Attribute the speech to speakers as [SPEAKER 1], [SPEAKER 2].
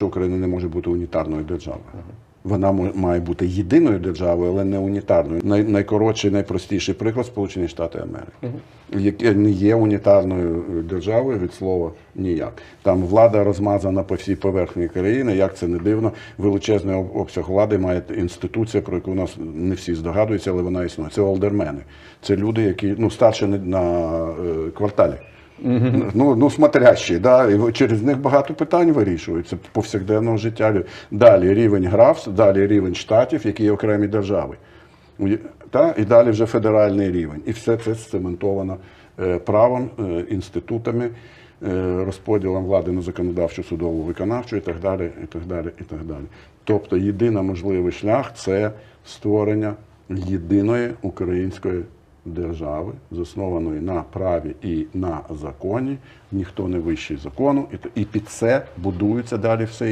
[SPEAKER 1] що Україна не може бути унітарною державою. Вона має бути єдиною державою, але не унітарною. Най, найкоротший, найпростіший приклад Сполучені Штати Америки, яке не є унітарною державою від слова ніяк. Там влада розмазана по всій поверхні країни. Як це не дивно, величезний обсяг влади має інституція, про яку у нас не всі здогадуються, але вона існує. Це олдермени. Це люди, які ну старше на, на е, кварталі. Ну, ну, смотрящі, да, і через них багато питань вирішується повсякденного життя. Далі рівень графств, далі рівень штатів, які є окремі держави. Та, і далі вже федеральний рівень. І все це сцементовано е, правом, е, інститутами, е, розподілом влади на законодавчу, судову, виконавчу і так далі. І так далі, і так далі. Тобто єдиний можливий шлях це створення єдиної української держави, заснованої на праві і на законі, ніхто не вищий закону, і, під це будується далі все